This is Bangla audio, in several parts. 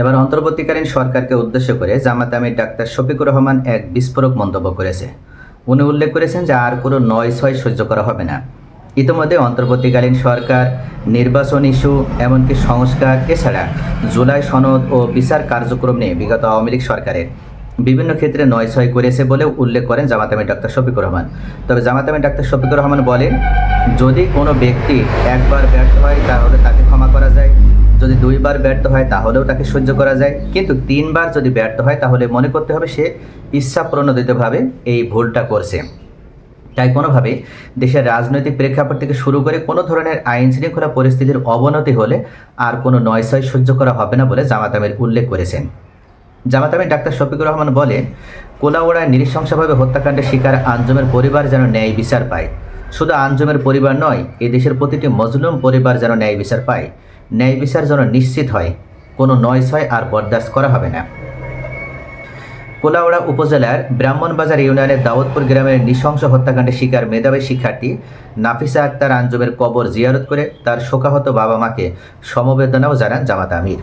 এবার অন্তর্বর্তীকালীন সরকারকে উদ্দেশ্য করে জামাত ডাক্তার শফিকুর রহমান এক বিস্ফোরক মন্তব্য করেছে। উনি উল্লেখ করেছেন যে আর কোনো নয় ছয় সহ্য করা হবে না। ইতিমধ্যে অন্তর্বর্তীকালীন সরকার, নির্বাচন ইস্যু, এমনকি সংস্কার, এছাড়া জুলাই সনদ ও বিচার কার্যক্রম নিয়ে বিগত আওয়ামী লীগ সরকারের বিভিন্ন ক্ষেত্রে নয় ছয় করেছে বলেও উল্লেখ করেন জামাত আমির ডাক্তার শফিকুর রহমান। তবে জামাত আমির ডাক্তার শফিকুর রহমান বলেন, যদি কোনো ব্যক্তি একবার ব্যর্থ হয়, তাহলে তাকে ক্ষমা করা যায়। যদি দুইবার ব্যর্থ হয় তাহলেও তাকে সহ্য করা যায়। কিন্তু তিনবার যদি ব্যর্থ হয় তাহলে মনে করতে হবে সে ইচ্ছাপ্রণোদিতভাবে এই ভুলটা করছে। তাই কোনোভাবে দেশের রাজনৈতিক প্রেক্ষাপট থেকে শুরু করে কোনো ধরনের আইন শৃঙ্খলা পরিস্থিতির অবনতি হলে আর কোনো নয়সয় সহ্য করা হবে না বলে জামাত আমির উল্লেখ করেছেন। জামাত আমির ডাক্তার শফিকুর রহমান বলেন, কোলাউড়ায় নৃশংসভাবে হত্যাকাণ্ডের শিকার আঞ্জুমের পরিবার যেন ন্যায় বিচার পায়। শুধু আঞ্জুমের পরিবার নয় এই দেশের প্রতিটি মজলুম পরিবার যেন ন্যায় বিচার পায়। ন্যায় বিচার যেন নিশ্চিত হয়, কোনো নয়সয় আর বরদাস্ত করা হবে না। কোলাউড়া উপজেলার ব্রাহ্মণবাজার ইউনিয়নের দাউদপুর গ্রামের নৃশংস হত্যাকাণ্ডের শিকার মেধাবী শিক্ষার্থী নাফিসা আক্তার আঞ্জুমের কবর জিয়ারত করে তার শোকাহত বাবা মাকে সমবেদনাও জানান জামাত আমির।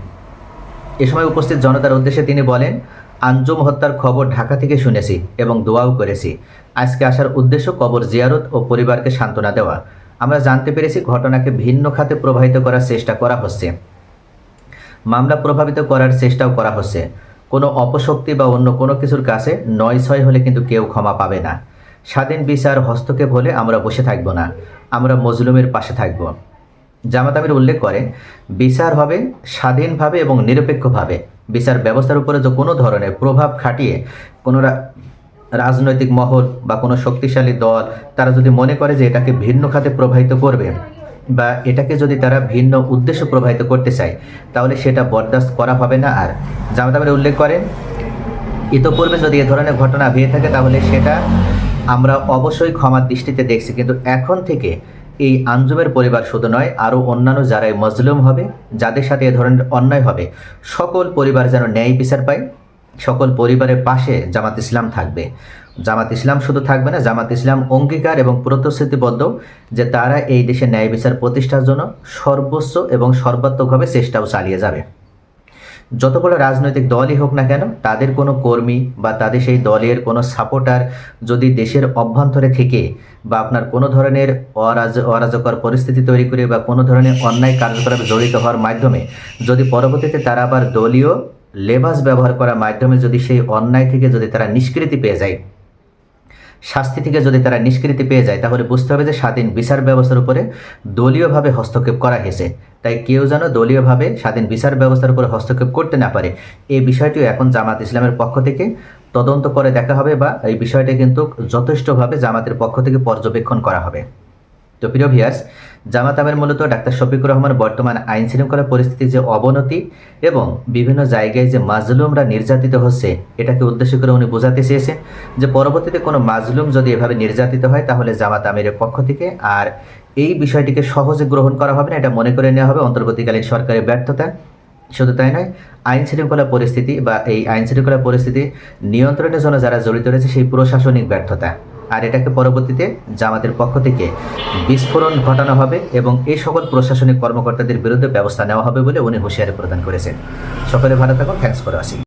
এ সময় উপস্থিত জনতার উদ্দেশ্যে তিনি বলেন, আঞ্জুম হত্যার খবর ঢাকা থেকে শুনেছি এবং দোয়াও করেছি। আজকে আসার উদ্দেশ্য কবর জিয়ারত ও পরিবারকে সান্ত্বনা দেওয়া। আমরা জানতে পেরেছি ঘটনাকে ভিন্ন খাতে প্রবাহিত করার চেষ্টা করা হচ্ছে। মামলা প্রভাবিত করার চেষ্টাও করা হচ্ছে। কোনো অপশক্তি বা অন্য কোনো কিছুর কাছে নয় ছয় হলে কিন্তু কেউ ক্ষমা পাবে না। স্বাধীন বিচার হস্তক্ষেপ হলে আমরা বসে থাকব না। আমরা মজলুমের পাশে থাকব। জামাত আমির উল্লেখ করে, বিচার হবে স্বাধীনভাবে এবং নিরপেক্ষভাবে। বিচার ব্যবস্থার উপরে যে কোনো ধরনের প্রভাব খাটিয়ে কোনো রা- রাজনৈতিক মহল বা কোনো শক্তিশালী দল, তারা যদি মনে করে যে এটাকে ভিন্ন খাতে প্রবাহিত করবে বা এটাকে যদি তারা ভিন্ন উদ্দেশ্য প্রবাহিত করতে চায়, তাহলে সেটা বরদাস্ত করা হবে না। আর জামাত আমির উল্লেখ করেন, ইতোপূর্বে যদি এ ধরনের ঘটনা হয়ে থাকে, তাহলে সেটা আমরা অবশ্যই ক্ষমার দৃষ্টিতে দেখছি। কিন্তু এখন থেকে এই আঞ্জুমের পরিবার শুধু নয়, আরও অন্যান্য যারাই মজলুম হবে, যাদের সাথে এ ধরনের অন্যায় হবে, সকল পরিবার যেন ন্যায় বিচার পায়। সকল পরিবারের পাশে জামাত ইসলাম থাকবে। জামাত ইসলাম শুধু থাকবে না, জামাত ইসলাম অঙ্গীকার এবং প্রতিশ্রুতিবদ্ধ যে তারা এই দেশে ন্যায় বিচার প্রতিষ্ঠার জন্য সর্বোচ্চ এবং সর্বাত্মকভাবে চেষ্টাও চালিয়ে যাবে। যত বড় রাজনৈতিক দলই হোক না কেন, তাদের কোনো কর্মী বা তাদের সেই দলের কোনো সাপোর্টার যদি দেশের অভ্যন্তরে থেকে বা আপনার কোনো ধরনের অরাজ, অরাজকর পরিস্থিতি তৈরি করে বা কোনো ধরনের অন্যায় কার্যকলাপে জড়িত হওয়ার মাধ্যমে যদি পরবর্তীতে তারা আবার দলীয় লেবাস ব্যবহার করার মাধ্যমে যদি সেই অন্যায় থেকে যদি তারা নিষ্কৃতি পেয়ে যায়, শাস্তি থেকে যদি তারা নিষ্কৃতি পেয়ে যায়, তাহলে বুঝতে হবে যে স্বাধীন বিচার ব্যবস্থার উপরে দলীয়ভাবে হস্তক্ষেপ করা হয়েছে। তাই কেউ যেন দলীয়ভাবে স্বাধীন বিচার ব্যবস্থার উপরে হস্তক্ষেপ করতে না পারে। এই বিষয়টিও এখন জামাত ইসলামের পক্ষ থেকে তদন্ত করে দেখা হবে বা এই বিষয়টা কিন্তু যথেষ্টভাবে জামাতের পক্ষ থেকে পর্যবেক্ষণ করা হবে। তো প্রিয় ভিয়ার্স জামাত আমের মূলত ডাক্তার শফিকুর রহমান বর্তমান আইন শৃঙ্খলা পরিস্থিতির যে অবনতি এবং বিভিন্ন জায়গায় যে মাজলুমরা নির্যাতিত হচ্ছে, এটাকে উদ্দেশ্য করে উনি বোঝাতে চেয়েছেন যে পরবর্তীতে কোনো মাজলুম যদি এভাবে নির্যাতিত হয়, তাহলে জামাত আমিরের পক্ষ থেকে আর এই বিষয়টিকে সহজে গ্রহণ করা হবে না, এটা মনে করে নেওয়া হবে। অন্তর্বর্তীকালীন সরকারের ব্যর্থতা শুধু তাই নয়, আইন শৃঙ্খলা পরিস্থিতি বা এই আইন শৃঙ্খলা পরিস্থিতি নিয়ন্ত্রণের জন্য যারা জড়িত রয়েছে, সেই প্রশাসনিক ব্যর্থতা। আর এটাকে পরবর্তীতে জামাতের পক্ষ থেকে বিস্ফোরণ ঘটানো হবে এবং এই সকল প্রশাসনিক কর্মকর্তাদের বিরুদ্ধে ব্যবস্থা নেওয়া হবে বলে উনি হুঁশিয়ারি প্রদান করেছেন। সকলে ভালো থাকুন থ্যাংকস ফর ওয়াচিং